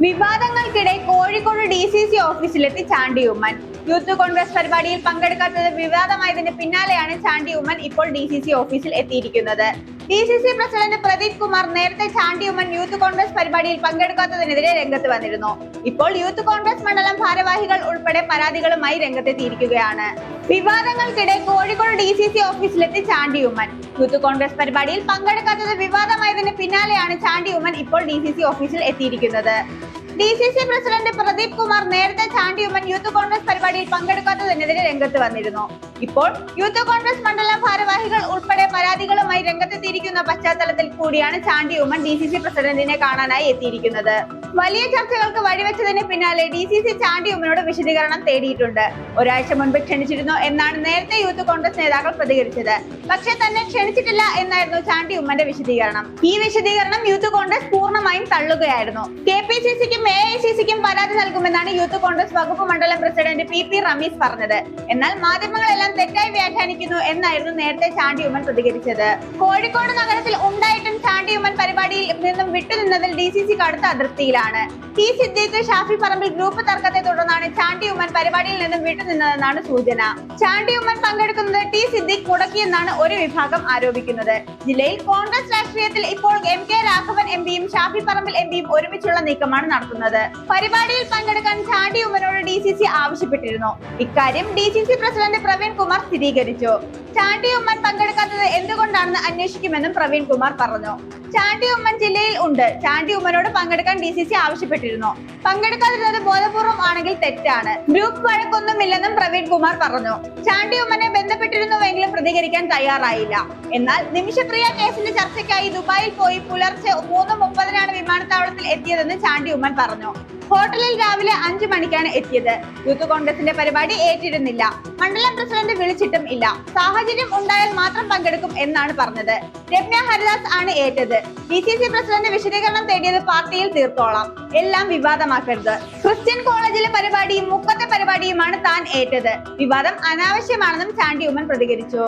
വിവാദങ്ങൾക്കിടെ Kozhikode D C C ഓഫീസിലെത്തി Chandy Oommen youth Congress പരിപാടിയിൽ പങ്കെടുക്കാത്തത് വിവാദമായതിന് പിന്നാലെയാണ് ചാണ്ടി ഉമ്മൻ ഇപ്പോൾ ഡി സി സി ഓഫീസിൽ എത്തിയിരിക്കുന്നത്. D C C president Pradeep Kumar നേരത്തെ ചാണ്ടി ഉമ്മൻ യൂത്ത് കോൺഗ്രസ് പരിപാടിയിൽ പങ്കെടുക്കാത്തതിനെതിരെ രംഗത്ത് വന്നിരുന്നു. ഇപ്പോൾ യൂത്ത് കോൺഗ്രസ് മണ്ഡലം ഭാരവാഹികൾ ഉൾപ്പെടെ പരാതികളുമായി രംഗത്തെത്തിയിരിക്കുകയാണ്. വിവാദങ്ങൾക്കിടെ കോഴിക്കോട് ഡി സി സി ഓഫീസിലെത്തി ചാണ്ടി ഉമ്മൻ. യൂത്ത് കോൺഗ്രസ് പരിപാടിയിൽ പങ്കെടുക്കാത്തത് വിവാദമായതിന് പിന്നാലെയാണ് ചാണ്ടി ഉമ്മൻ ഇപ്പോൾ ഡി സി സി ഓഫീസിൽ എത്തിയിരിക്കുന്നത്. D C C president Pradeep Kumar നേരത്തെ ചാണ്ടി ഉമ്മൻ യൂത്ത് കോൺഗ്രസ് പരിപാടിയിൽ പങ്കെടുക്കാത്തതിനെതിരെ രംഗത്ത് വന്നിരുന്നു. ഇപ്പോൾ യൂത്ത് കോൺഗ്രസ് മണ്ഡലം ഭാരവാഹികൾ ഉൾപ്പെടെ പരാതികളുമായി രംഗത്തെത്തിയിരിക്കുന്ന പശ്ചാത്തലത്തിൽ കൂടിയാണ് Chandy Oommen D C C പ്രസിഡന്റിനെ കാണാനായി എത്തിയിരിക്കുന്നത്. വലിയ ചർച്ചകൾക്ക് വഴിവെച്ചതിന് പിന്നാലെ ഡി സി സി ചാണ്ടി ഉമ്മനോട് വിശദീകരണം തേടിയിട്ടുണ്ട്. ഒരാഴ്ച മുൻപ് ക്ഷണിച്ചിരുന്നു എന്നാണ് നേരത്തെ യൂത്ത് കോൺഗ്രസ് നേതാക്കൾ പ്രതികരിച്ചത്. പക്ഷെ തന്നെ ക്ഷണിച്ചിട്ടില്ല എന്നായിരുന്നു ചാണ്ടി ഉമ്മന്റെ വിശദീകരണം. ഈ വിശദീകരണം യൂത്ത് കോൺഗ്രസ് പൂർണമായും തള്ളുകയായിരുന്നു. കെ പി സി സിക്കും എ ഐ സി സിക്കും നൽകുമെന്നാണ് യൂത്ത് കോൺഗ്രസ് വകുപ്പ് മണ്ഡലം പ്രസിഡന്റ് പി പി റമീസ് പറഞ്ഞത്. എന്നാൽ മാധ്യമങ്ങളെല്ലാം തെറ്റായി വ്യാഖ്യാനിക്കുന്നു എന്നായിരുന്നു നേരത്തെ ചാണ്ടി ഉമ്മൻ പ്രതികരിച്ചത്. കോഴിക്കോട് നഗരത്തിൽ ഉമ്മൻ പരിപാടിയിൽ നിന്നും വിട്ടുനിന്നതിൽ ഡി സി സി കടുത്ത അതിർത്തിയിലാണ്. ടി സിദ്ദീഖ് ഷാഫി പറമ്പിൽ ഗ്രൂപ്പ് തർക്കത്തെ തുടർന്നാണ് ചാണ്ടി ഉമ്മൻ പരിപാടിയിൽ നിന്നും വിട്ടുനിന്നതെന്നാണ് സൂചന. ചാണ്ടി ഉമ്മൻ പങ്കെടുക്കുന്നത് ടി സിദ്ദീഖ് മുടക്കിയെന്നാണ് ഒരു വിഭാഗം ആരോപിക്കുന്നത്. ജില്ലയിൽ കോൺഗ്രസ് രാഷ്ട്രീയത്തിൽ ഇപ്പോൾ എം കെ രാഘവൻ എം പിയും ഷാഫി പറമ്പിൽ എം പിയും ഒരുമിച്ചുള്ള നീക്കമാണ് നടത്തുന്നത് പരിപാടിയിൽ പങ്കെടുക്കാൻ ചാണ്ടി ഉമ്മനോട് ഡി സി സി ആവശ്യപ്പെട്ടിരുന്നു. ഇക്കാര്യം D C C president Praveen Kumar സ്ഥിരീകരിച്ചു. ചാണ്ടി ഉമ്മൻ പങ്കെടുക്കാത്തത് എന്തുകൊണ്ടാണെന്ന് അന്വേഷിക്കുമെന്നും പ്രവീൺ കുമാർ പറഞ്ഞു. ചാണ്ടി ഉമ്മൻ ജില്ലയിൽ ഉണ്ട്. ചാണ്ടി ഉമ്മനോട് പങ്കെടുക്കാൻ ഡി സി സി ആവശ്യപ്പെട്ടിരുന്നു. പങ്കെടുക്കാതിരുന്നത് ബോധപൂർവം ആണെങ്കിൽ തെറ്റാണ്. ഗ്രൂപ്പ് വഴക്കൊന്നുമില്ലെന്നും പ്രവീൺ കുമാർ പറഞ്ഞു. ചാണ്ടി ഉമ്മനെ ബന്ധപ്പെട്ടിരുന്നുവെങ്കിലും പ്രതികരിക്കാൻ തയ്യാറായില്ല. എന്നാൽ നിമിഷപ്രിയ കേസിന്റെ ചർച്ചയ്ക്കായി ദുബായിൽ പോയി പുലർച്ചെ മൂന്ന് മുപ്പതിനാണ് വിമാനത്താവളത്തിൽ എത്തിയതെന്ന് ചാണ്ടി ഉമ്മൻ പറഞ്ഞു. ഹോട്ടലിൽ രാവിലെ അഞ്ചു മണിക്കാണ് എത്തിയത്. യൂത്ത് കോൺഗ്രസിന്റെ പരിപാടി ഏറ്റിരുന്നില്ല മണ്ഡലം പ്രസിഡന്റ് വിളിച്ചിട്ടും ഇല്ല. സാഹചര്യം ഉണ്ടായാൽ മാത്രം പങ്കെടുക്കും എന്നാണ് പറഞ്ഞത്. രമ്യ ഹരിദാസ് ആണ് ഏറ്റത്. ഡി സി സി പ്രസിഡന്റ് വിശദീകരണം തേടിയത് പാർട്ടിയിൽ തീർത്തോളാം. എല്ലാം വിവാദമാക്കരുത്. ക്രിസ്ത്യൻ കോളേജിലെ പരിപാടിയും മുക്കത്തെ പരിപാടിയുമാണ് താൻ ഏറ്റത്. വിവാദം അനാവശ്യമാണെന്നും ചാണ്ടി ഉമ്മൻ പ്രതികരിച്ചു.